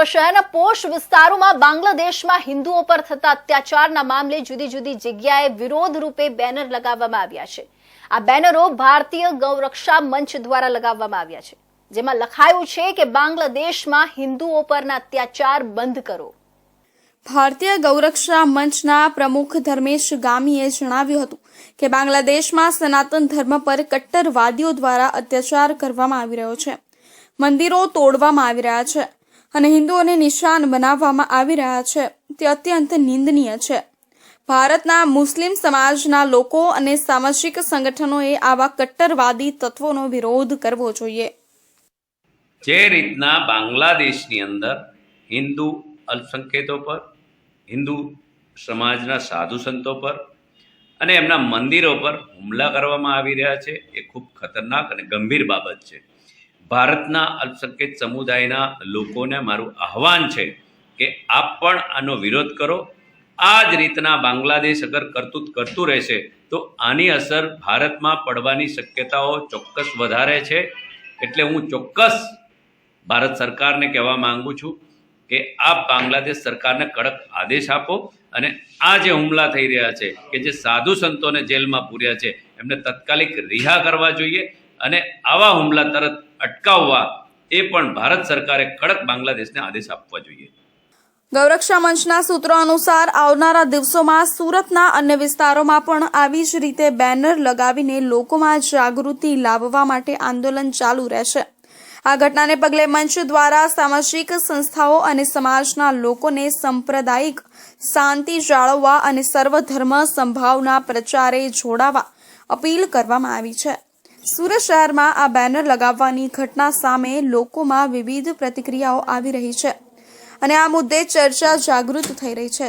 સુરત શહેરના પોશ વિસ્તારોમાં બાંગ્લાદેશમાં હિન્દુઓ પર થતા અત્યાચારના મામલે જુદી જુદી જગ્યાએ વિરોધ રૂપે બેનર લગાવવામાં આવ્યા છે. આ બેનરો ભારતીય ગૌરક્ષા મંચ દ્વારા લગાવવામાં આવ્યા છે, જેમાં લખાયું છે કે બાંગ્લાદેશમાં હિન્દુઓ પરના અત્યાચાર બંધ કરો. ભારતીય ગૌરક્ષા મંચના પ્રમુખ ધર્મેશ ગામીએ જણાવ્યું હતું કે બાંગ્લાદેશમાં સનાતન ધર્મ પર કટ્ટરવાદીઓ દ્વારા અત્યાચાર કરવામાં આવી રહ્યો છે. મંદિરો તોડવામાં આવી રહ્યા છે. અને હિન્દુઓને નિશાન બનાવવામાં આવી રહ્યા છે. તે અત્યંત નિંદનીય છે. ભારતના મુસ્લિમ સમાજના લોકો અને સામાજિક સંગઠનોએ આવા કટ્ટરવાદી તત્વોનો વિરોધ કરવો જોઈએ. જે રીતના બાંગ્લાદેશની અંદર હિન્દુ અલ્પસંખ્યતો પર, હિન્દુ સમાજના સાધુ સંતો પર અને એમના મંદિરો પર હુમલા કરવામાં આવી રહ્યા છે, એ ખૂબ ખતરનાક અને ગંભીર બાબત છે. ભારતના અલ્પસંખ્યક સમુદાયના લોકોને મારું આહવાન છે કે આપ પણ આનો વિરોધ કરો. આ જ રીતના બાંગ્લાદેશ અગર કરતું કરતું રહેશે, તો આની અસર ભારતમાં પડવાની શક્યતાઓ ચોક્કસ વધારે છે. એટલે હું ચોક્કસ ભારત સરકારને કહેવા માગું છું કે આપ બાંગ્લાદેશ સરકારને કડક આદેશ આપો અને આ જે હુમલા થઈ રહ્યા છે, કે જે સાધુ સંતોને જેલમાં પૂર્યા છે, એમને તત્કાલિક રિહા કરવા જોઈએ અને આવા હુમલા તરત અટકાવવા એ પણ ભારત સરકારે કડક બાંગ્લાદેશને આદેશ આપવા જોઈએ. ગૌરક્ષા મંચના સૂત્રો અનુસાર આવનારા દિવસોમાં સુરતના અન્ય વિસ્તારોમાં પણ આવી જ રીતે બેનર લગાવીને લોકોમાં જાગૃતિ લાવવા માટે આંદોલન ચાલુ રહેશે. આ ઘટનાને પગલે મંચ દ્વારા સામાજિક સંસ્થાઓ અને સમાજના લોકોને સાંપ્રદાયિક શાંતિ જાળવવા અને સર્વધર્મ સંભાવના પ્રચારે જોડાવા અપીલ કરવામાં આવી છે. સુરત શહેરમાં આ બેનર લગાવવાની ઘટના સામે લોકોમાં વિવિધ પ્રતિક્રિયાઓ આવી રહી છે અને આ મુદ્દે ચર્ચા જાગૃત થઈ રહી છે.